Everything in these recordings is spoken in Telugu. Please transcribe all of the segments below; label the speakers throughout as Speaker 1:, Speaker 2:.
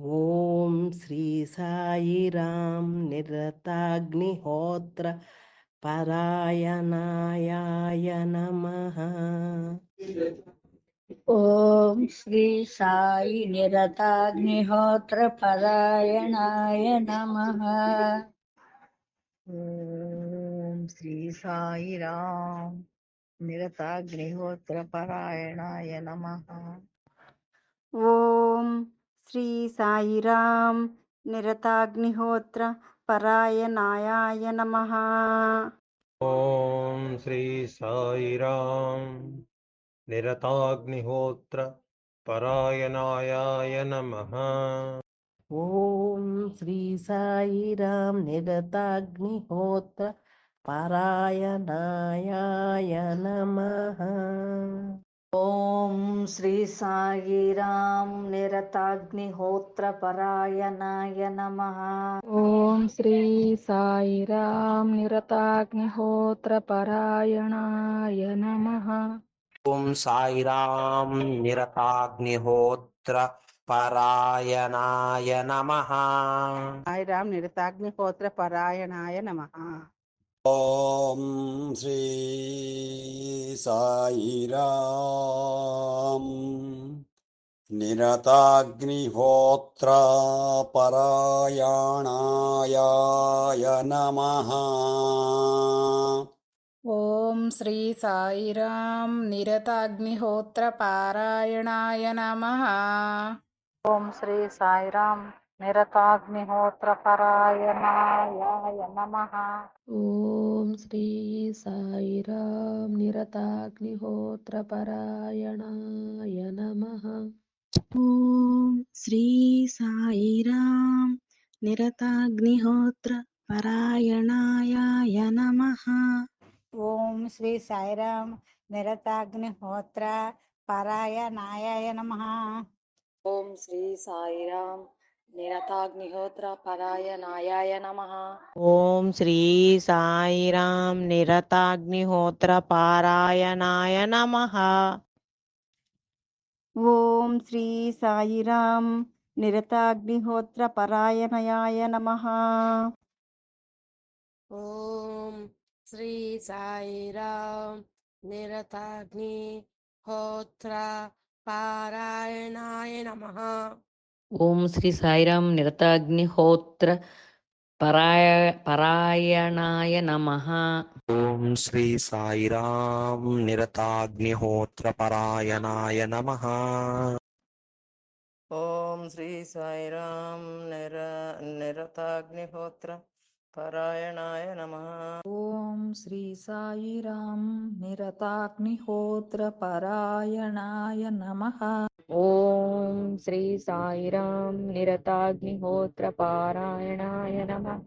Speaker 1: ॐ श्रीसायिरां निरताग्निहोत्र परायणायाय नमः।
Speaker 2: ओम श्री साई निरताग्निहोत्र परायणाय नमः।
Speaker 3: ओम श्री साई राम निरताग्निहोत्र परायणाय नमः।
Speaker 4: ओम శ్రీ సాయిరాం నిరతాగ్నిహోత్ర పరాయణాయాయ నమ.
Speaker 5: ఓం శ్రీ సాయిరాం నిరతాగ్నిహోత్ర పరాయణాయ నమ.
Speaker 6: ఓం శ్రీ సాయిరాం నిరతాగ్నిహోత్ర పరాయణాయ నమ.
Speaker 7: ఓం సాయిరాం నిరతాగ్నిహోత్ర పరాయణాయ నమ
Speaker 8: సాయిరాం నిరతాగ్నిహోత్ర పరాయణాయ నమ.
Speaker 9: ఓం శ్రీ సాయిరాం నిరతాగ్నిహోత్ర పరాయణాయ నమ.
Speaker 6: ఓం శ్రీ సాయిరాం నిరతాగ్నిహోత్ర పారాయణాయ నమ.
Speaker 1: శ్రీ సాయిరాం నిరతాగ్నిహోత్ర పరాయణాయ నమ.
Speaker 10: ॐ श्री साईराम निरताग्निहोत्रपरायणायाय नमः। ॐ श्री साईराम निरताग्निहोत्रपारायणाय नमः। ॐ श्री
Speaker 5: साईराम निरताग्निहोत्रपरायणायाय नम। ॐ श्री साईराम
Speaker 11: निरताग्निहोत्रपरायणाय नमः। ओम श्री साईराम निरताहोत्र
Speaker 12: परायणायाय नमः। ओं श्री साईराम निरताग्निहोत्र
Speaker 2: परायणायाय नमः। ओं श्री साईराम निरताग्निहोत्रपरायणायाय
Speaker 11: नम। ओं श्री साईराम निरताग्निहोत्रपारायणाय नमः। ओं
Speaker 13: श्री साई साईराम निरताग्निहोत्रपरायणाय नमः। ओं श्री
Speaker 7: साई राम निरताग्निहोत्र निरताग्निहोत्रपारायणाय नमः। ओम
Speaker 4: श्री साईराम निरताग्निहोत्र पराय परायणाय नमः ओम
Speaker 6: श्री साईराम निरताग्निहोत्र परायणाय नमः ओम
Speaker 10: श्री साईराम निर निरताग्निहोत्र परायणाय नमः ओम श्री साईराम निरताग्निहोत्र परायणाय नमः
Speaker 12: ఓం శ్రీ సాయిరాం నిరతాగ్నిహోత్ర పరాయణాయ నమ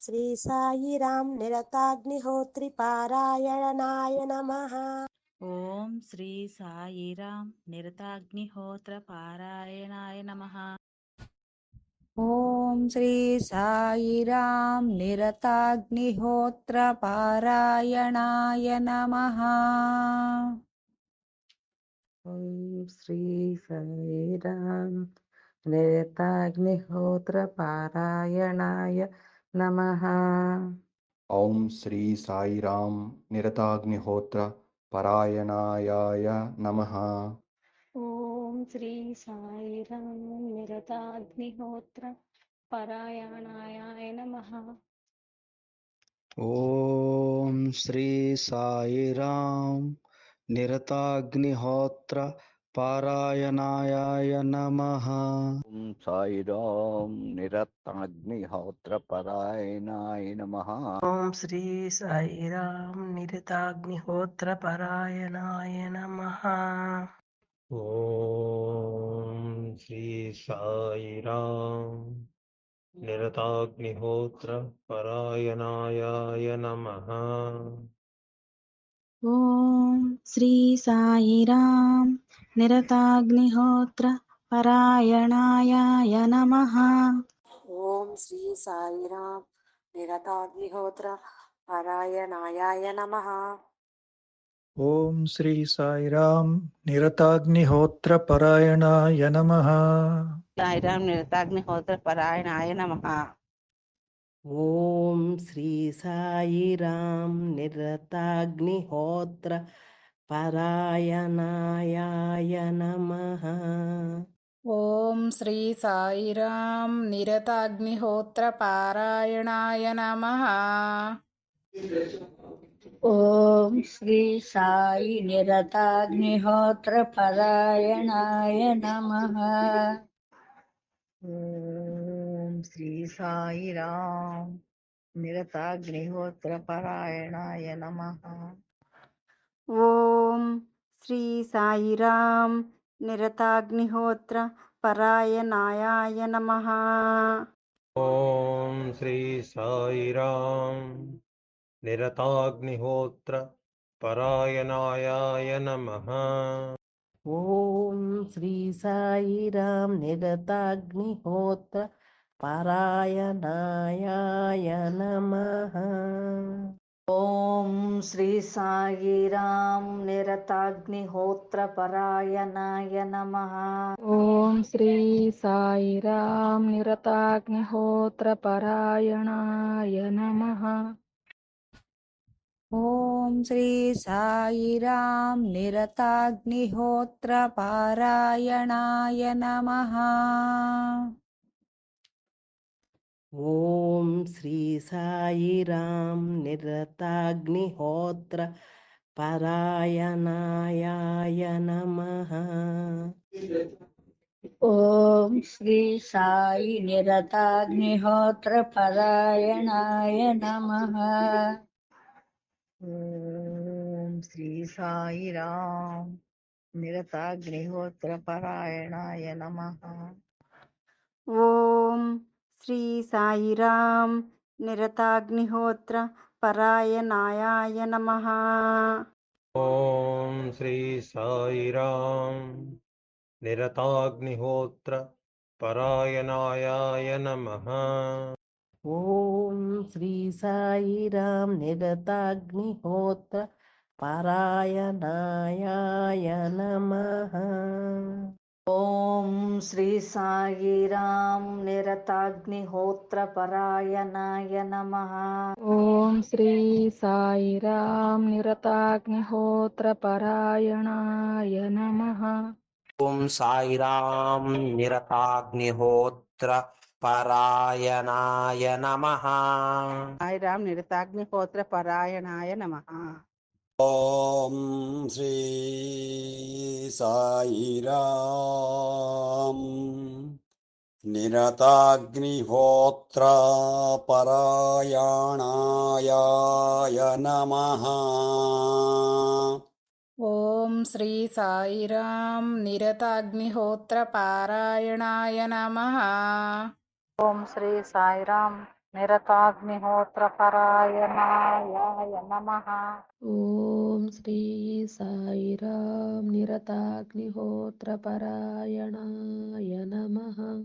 Speaker 14: శ్రీ సాయిరాం నిరతాగ్నిహోత్రి పారాయణాయ నమ
Speaker 15: ఓం శ్రీ సాయిరాం నిరతాగ్నిహోత్ర పారాయణాయ నమ
Speaker 5: ॐ श्री साईरां निरताग्निहोत्रपारायणाय नमः। ॐ श्री साईरां निरताग्निहोत्रपारायणाय नमः। ॐ श्री साईरां निरताग्निहोत्रपरायणायाय नमः।
Speaker 4: ॐ ఓం శ్రీ సాయిరాం నిరతాగ్నిహోత్ర పరాయణాయ నమ.
Speaker 16: ఓం శ్రీ సాయిరాం నిరతాగ్నిహోత్ర పారాయణాయ నమ.
Speaker 10: ఓం సాయిరాం నిరతాగ్నిహోత్ర పరాయణాయ నమ.
Speaker 17: ఓం శ్రీ సాయిరాం నిరతాగ్నిహోత్ర పరాయణాయ నమ.
Speaker 18: साई राम। निरताग्निहोत्र परायणायाय नमः।
Speaker 4: ॐ श्री साई राम। निरताग्निहोत्र परायणायाय
Speaker 3: नमः। ॐ श्री साई राम। निरताग्निहोत्र
Speaker 10: परायणायाय नमः। ओम श्री साई राम
Speaker 11: निरताग्निहोत्र परायणाय नम। साई
Speaker 13: राम निरताग्निहोत्र
Speaker 19: परायणाय नम। ओम श्री साई राम
Speaker 20: निरताग्निहोत्र परायणाय नम। ओम
Speaker 6: श्री साई राम निरताग्निहोत्र पारायणाय नमः।
Speaker 10: ఓం శ్రీ సాయిరాం నిరతాగ్నిహోత్ర పారాయణాయ నమః
Speaker 5: ఓం శ్రీ సాయి నిరతాగ్నిహోత్ర పరాయణాయ నమ
Speaker 18: ఓం శ్రీ సాయిరాం నిరతాగ్నిహోత్ర పరాయణాయ నమ
Speaker 1: ఓం శ్రీ निरताग्निहोत्र परायणायाय नमः। ॐ
Speaker 9: श्री साई निरताग्निहोत्र परायणायाय नमः। ॐ
Speaker 6: श्री सायि रां नमः। ॐ श्री
Speaker 5: साई निरताग्निहोत्रपरायणाय नमः। సాయిరాం నిరతాగ్నిహోత్ర పరాయణాయ నమ.
Speaker 10: ఓం శ్రీ సాయిరాం నిరతాగ్నిహోత్ర పరాయణాయ నమః.
Speaker 5: ఓం శ్రీ సాయిరాం నిరతాగ్నిహోత్ర పారాయణాయ నమ.
Speaker 6: ఓం శ్రీ సాయిరాం నిరతాగ్నిహోత్ర పరాయణాయాయ నమః.
Speaker 5: ఓం శ్రీ సాయి నిరతాగ్నిహోత్ర పరాయణాయ నమ.
Speaker 18: ఓం శ్రీ సాయిరాం నిరతాగ్నిహోత్ర పరాయణాయ నమ.
Speaker 1: ॐ श्रीसाईरां निरताग्निहोत्र पारायणायाय नमः। ॐ
Speaker 9: श्रीसाईरां निरताग्निहोत्रपरायणाय नमः। ॐ श्रीसाईरां निरताग्निहोत्रपरायणाय
Speaker 6: नमः। ॐ साईरां निरताग्निहोत्र పరాయణాయాయ నమః.
Speaker 5: శ్రీ సాయిరాం నిరతాగ్నిహోత్ర పరాయణాయ నమ.
Speaker 10: ఓం శ్రీ సాయిరాం నిరతాగ్నిహోత్ర పరాయణాయ నమః.
Speaker 21: ఓం పరాయణాయ నమః
Speaker 20: సాయిరాం నిరతాగ్నిహోత్ర పరాయణాయ నమ.
Speaker 22: ओम श्री साईराम निरताग्निहोत्रपरायणाय नम।
Speaker 10: ॐ श्री साईराम निरताग्निहोत्रपरायणाय नमः।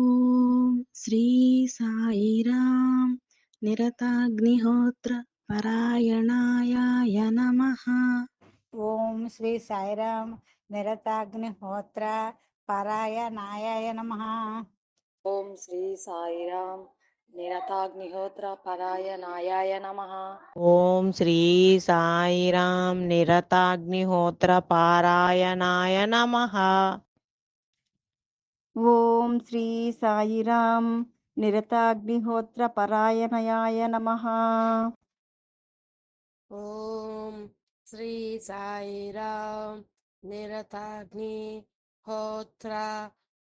Speaker 18: ओम श्री साईराम निरताग्निहोत्र परायणायाय नमः।
Speaker 23: ओम श्री साईराम निरताग्निहोत्र परायणायाय नमः।
Speaker 15: ఓం శ్రీ సాయిరాం నిరతాగ్నిహోత్ర పరాయణాయ నమః.
Speaker 5: ఓం శ్రీ సాయిరాం నిరతాగ్నిహోత్ర పరాయణాయ నమ.
Speaker 13: ఓం శ్రీ సాయిరాం నిరతాగ్నిహోత్ర పరాయణాయాయ నమః. ఓం శ్రీ సాయిరాం నిరతాగ్నిహోత్ర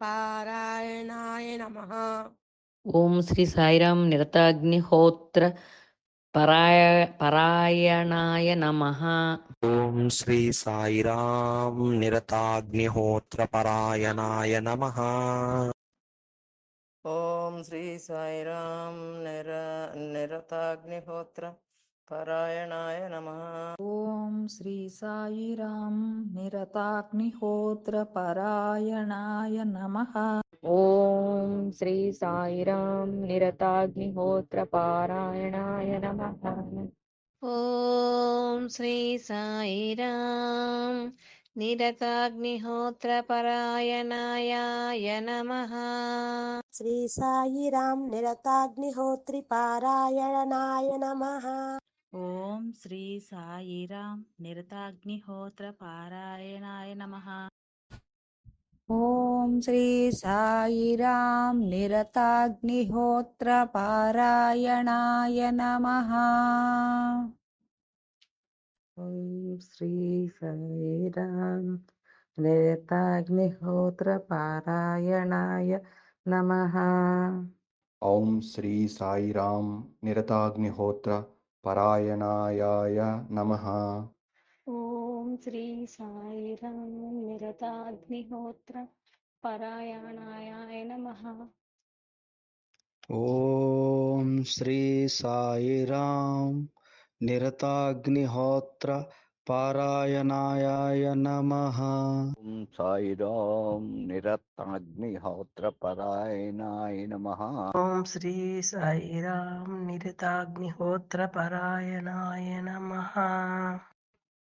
Speaker 13: పారాయణాయ నమః.
Speaker 1: ఓం శ్రీ సాయిరాం నిరతాగ్నిహోత్ర పరాయణాయ నమ.
Speaker 23: ఓం శ్రీ సాయిరాం నిరతాగ్ని హోత్ర పారాయణాయ నమః.
Speaker 7: ఓం శ్రీ సాయిరాం నిరతాగ్నిహోత్ర పరాయ పరాయణాయ నమః
Speaker 21: ఓం శ్రీ సాయిరాం నిరతాగ్నిహోత్ర పరాయణాయ నమః
Speaker 6: ఓం శ్రీ సాయిరాం నిర నిరతాగ్నిహోత్ర పరాయణాయ నమః
Speaker 10: ఓం శ్రీ సాయిరాం నిరతాగ్నిహోత్ర పరాయణాయ నమః
Speaker 14: ॐ श्री साईराम निरताग्निहोत्रपारायणाय नमः
Speaker 16: ఓం
Speaker 15: శ్రీ సాయిరాం నిరతాగ్నిహోత్ర పారాయణాయ నమ.
Speaker 5: ఓం శ్రీ సాయిరాం నిరతాగ్నిహోత్ర పారాయణాయ నమ.
Speaker 2: ఓం శ్రీ సాయిరాం నిరతాగ్నిహోత్ర పారాయణాయ నమ.
Speaker 24: ఓం శ్రీ సాయిరాం నిరతాగ్నిహోత్ర परायणायाय नमः।
Speaker 25: ॐ श्री साईराम निरताग्निहोत्र परायणायाय नमः।
Speaker 16: ॐ श्री निरताग्निहोत्र पारायणायाय नमः।
Speaker 26: ॐ साईराम निरताग्निहोत्रपरायणाय नमः।
Speaker 17: ॐ श्री साईराम निरताग्निहोत्रपरायणाय नमः।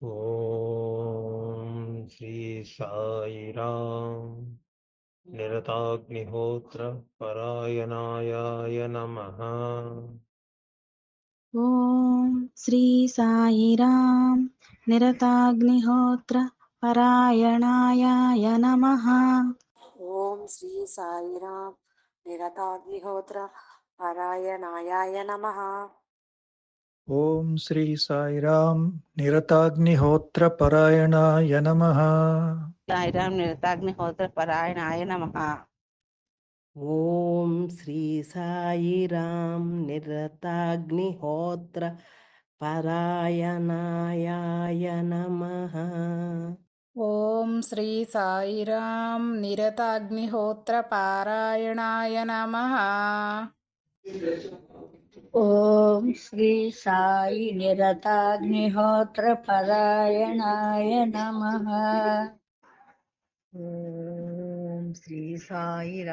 Speaker 18: ॐ श्री साईराम निरताग्निहोत्रपरायणायाय नमः।
Speaker 27: ॐ श्री साईराम నిరతాగ్నిహోత్ర పరాయణాయ నమ
Speaker 16: ఓం శ్రీ సాయిరామ్ నిరతాగ్నిహోత్ర పరాయణాయ నమ
Speaker 6: ఓం శ్రీ సాయిరామ్ నిరతాగ్నిహోత్ర పరాయణాయ నమ
Speaker 19: సాయిరామ్ నిరతాగ్నిహోత్ర పరాయణాయ నమ
Speaker 1: ఓం శ్రీ సాయిరామ్ నిరతాగ్నిహోత్ర పరాయణాయాయ నమ.
Speaker 20: ఓం శ్రీ సాయిరాం నిరతాగ్నిహోత్ర పారాయణాయ నమ.
Speaker 2: ఓం శ్రీ సాయి నిరతాగ్నిహోత్ర పరాయణాయ నమ.
Speaker 3: ఓం శ్రీ సాయి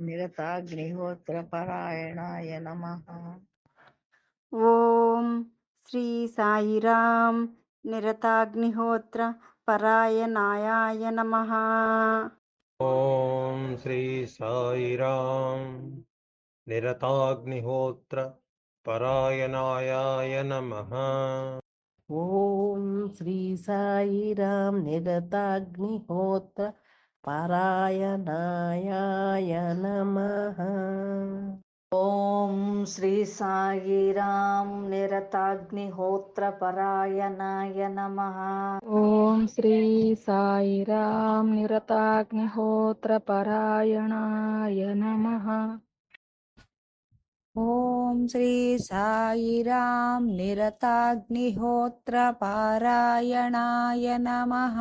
Speaker 3: నిరతాగ్నిహోత్ర పరాయణాయ నమ.
Speaker 18: ॐ श्री साईरां निरताग्निहोत्र परायणाय नमः।
Speaker 1: ॐ श्री साई निरताग्निहोत्र परायणाय नमः।
Speaker 2: ॐ श्री साईरां निरताग्निहोत्र परायणाय नमः।
Speaker 20: ॐ श्री साईराम निरताग्निहोत्रपरायणाय नमः।
Speaker 2: ॐ श्री साईराम निरताग्निहोत्रपरायणाय नमः। ॐ श्री साई साईराम निरताग्निहोत्रपारायणाय नमः।